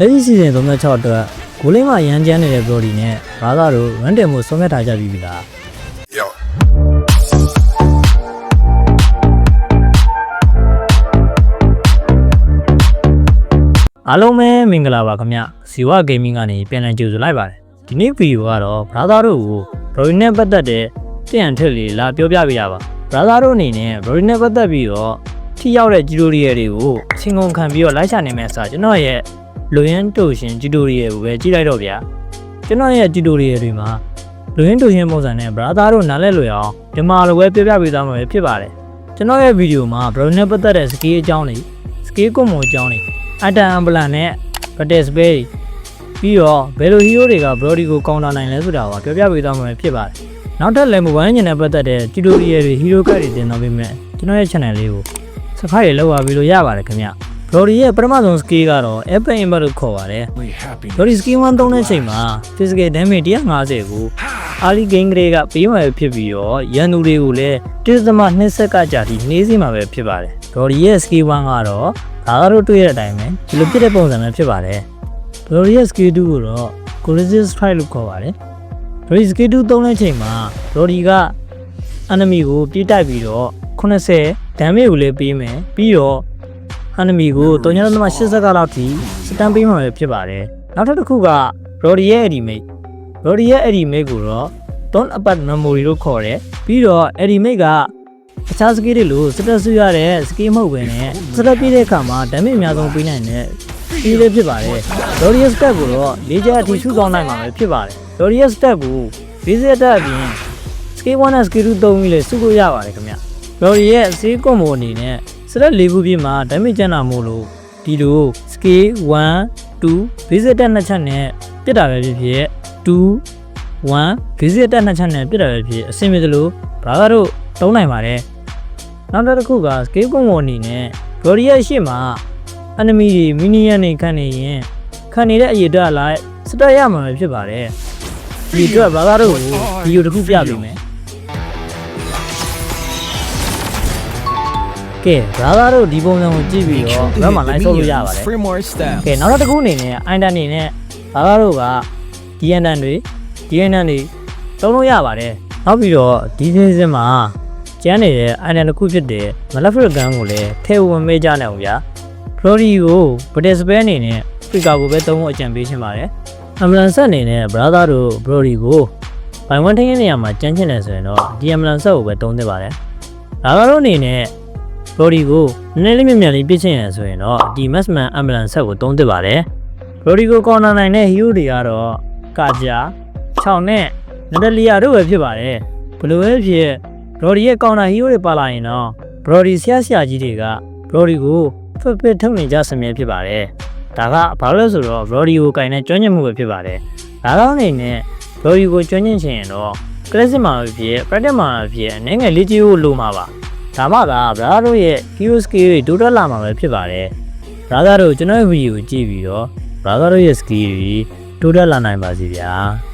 လက်ရှိစီစဉ်36အတွက်ဂိုးလင်းမှာရန်ကျန်းနေတဲ့ Brody နဲ့ဘာသာတို့ run တင်မှုဆုံးဖြတ်ထားကြပြီးပြီလား Yo. အားလုံးပဲမင်္ဂလာပါခင်ဗျဇီဝဂိမ်းမင်းကနေပြန်လည်ကြိုဆိုလိုက်ပါတယ်ဒီနေ့ဗီဒီယိုကတော့ဘာသာတို့ကို Brody နဲ့ပတ်သက်တဲ့တင့်အံထက်လေးလာပြောပြပေးရပါဘာသာတို့အနေနဲ့ Brody နဲ့ပတ်သက်ပြီးတော့ထိရောက်တဲ့ဂျီတိုရီယယ်တွေကိုအချင်းကုန်ခံပြီးတော့လိုက်ချနိုင်မယ့်အစားကျွန်တော်ရဲ့ လူရင်းတူရှင်ဂျီတိုရီယယ်ကိုပဲကြည့်လိုက်တော့ဗျာကျွန်တော်ရဲ့ဂျီတိုရီယယ်တွေမှာလူရင်းတူရှင်ပုံစံနဲ့ဘာသာတို့နားလဲလွယ်အောင်ဒီမှာလိုပဲပြောပြပေးသွားမှာပဲဖြစ်ပါတယ်ကျွန်တော်ရဲ့ဗီဒီယိုမှာ Brody နဲ့ပတ်သက်တဲ့စကေးအကြောင်းတွေစကေးကွန်မွန်အကြောင်းတွေအတန်အမ်ဘလန်နဲ့ British Bay ပြီးတော့ဘယ်လိုဟီးရိုးတွေက Brody ကိုကောင်းတာနိုင်လဲဆိုတာကိုပြောပြပေးသွားမှာဖြစ်ပါတယ်။နောက်ထပ်လည်းမဝမ်းညင်နဲ့ပတ်သက်တဲ့ tutorial တွေ hero card တွေတင်တော့ပေးမယ်ကျွန်တော်ရဲ့ channel လေးကို subscribe လုပ်ပါပြီးလို့ရပါတယ်ခင်ဗျ။ Brody ရဲ့ပထမဆုံး skill ကတော့ Epic Impact လို့ခေါ်ပါတယ်။ Brody skill 1သုံးတဲ့အချိန်မှာ physical damage 150ကို early game ကလေးကပေးမှပဲဖြစ်ပြီးတော့ရန်သူတွေကိုလည်း1.2စက္ကကြာထိနှေးစီမှာပဲဖြစ်ပါတယ်။ Brody ရဲ့ skill 1ကတော့ဒါကတော့တွေ့ရတဲ့အတိုင်းပဲဒီလိုဖြစ်တဲ့ပုံစံမျိုးဖြစ်ပါတယ်။ Glorious Skill 2ကိုတော့ Glorious Strike လို့ခေါ်ပါတယ်။ Glorious Skill 2သုံးတဲ့ချိန်မှာ Brody က enemy ကိုပြေးတိုက်ပြီးတော့80 damage ကိုလည်းပေးမယ်ပြီးတော့ enemy ကို3.8စက္ကန့်လောက်ထိစတန်ပေးမှာပဲဖြစ်ပါတယ်။နောက်ထပ်တစ်ခုက Brody ရဲ့ Ultimate Brody ရဲ့ Ultimate ကိုတော့ Don't Apart Memory လို့ခေါ်တယ်ပြီးတော့ Ultimate ကအခြားစကီးတွေလို့စတက်ဆူရတဲ့စကီးမဟုတ်ပဲနဲ့စတက်ပြည့်တဲ့အခါမှာဒမေအများဆုံးပေးနိုင်တဲ့စကီးလေးဖြစ်ပါတယ်။ Glorious Step ကိုတော့လေးချက်အထိရှုဆောင်နိုင်မှာပဲဖြစ်ပါတယ်။ Glorious Step ကို Basic Attack အပြင် Skill 1နဲ့ Skill 2သုံးပြီးလေစုလို့ရပါတယ်ခင်ဗျ။ Glory ရဲ့စေးကွန်ဘိုအနေနဲ့ စတက်၄ခုပြည့်မှာ damage ကျန်တာမို့လို့ဒီလို Skill 1 2 Basic Attack နှစ်ချက်နဲ့ပြစ်တာပဲဖြစ်ဖြစ်2 1 Basic Attack နှစ်ချက်နဲ့ပြစ်တာပဲဖြစ်အဆင်ပြေသလိုဘာသာတို့တုံးနိုင်ပါတယ်။နောက်တစ်ခုက Skill ကွန်ဘိုအနေနဲ့ Glory ရဲ့ရှေ့မှာ enemy တွေ minion တွေခံနေရင်ခံနေတဲ့အရေးအတွက်လိုက်စတက်ရမှာပဲဖြစ်ပါတယ်။ဒီအတွက်ဘာသာတို့ကိုဗီဒီယိုတစ်ခုပြပေးမယ်။ ကဲဘာသာတို့ဒီပုံစံကိုကြည့်ပြီးတော့ဘက်မှာ line ဆုပ်လို့ရပါတယ် Free more style. ကဲနောက်တစ်ခုအနေနဲ့အိုင်တန်အနေနဲ့ဘာသာတို့က DNN တွေ DNN တွေသုံးလို့ရပါတယ်နောက်ပြီးတော့ဒီစီစဉ်မှာကျန်းနေတဲ့အိုင်တန်တစ်ခုဖြစ်တဲ့ Malefic Gun ကိုလည်းထည့်ဝင်မေးကြနိုင်အောင်ဗျာ Brody ကို British Spare အနေနဲ့ Fika ကိုပဲသုံးဖို့အကြံပေးချင်ပါတယ် Ambulance အနေနဲ့ Brother တို့ Brody ကိုဘိုင်ဝမ်ထင်းရဲ့နေရာမှာကျန်းချင်တယ်ဆိုရင်တော့ဒီ Ambulance ကိုပဲသုံးသင့်ပါတယ်ဒါကတော့အနေနဲ့ Brody ကိုနည်းနည်းလေးမြန်မြန်လေးပြစ်ချင်ရဆိုရင်တော့ဒီ Maxman Ambulance ဆက်ကိုသုံးသစ်ပါတယ် Brody ကိုကော်နာနိုင်တဲ့ hero တွေကတော့ကာဂျာ6နဲ့နဒလီယာတို့ပဲဖြစ်ပါတယ်ဘယ်လိုပဲဖြစ် Brody ရဲ့ကော်နာ hero တွေပါလာရင်တော့ Brody ဆရာဆရာကြီးတွေက Brody ကိုဖက်ဖက်ထုတ်နေကြစမြဲဖြစ်ပါတယ်ဒါကဘာလို့လဲဆိုတော့ Brody ကိုကင်တဲ့ကျွမ်းကျင်မှုပဲဖြစ်ပါတယ်ဒါတော့အနေနဲ့ Brody ကိုကျွမ်းကျင်ချင်ရင်တော့ classic မှာပဲဖြစ် practice မှာပဲဖြစ်အနေငယ်လေးကြီးကိုလိုမှာပါ ဒါမှသာဘရာတို့ရဲ့ hero skill တွေတိုးတက်လာမှာပဲဖြစ်ပါတယ်။ဘရာတို့ကျွန်တော်ရဲ့ဗီဒီယိုကိုကြည့်ပြီးတော့ဘရာတို့ရဲ့ skill တွေတိုးတက်လာနိုင်ပါစေဗျာ။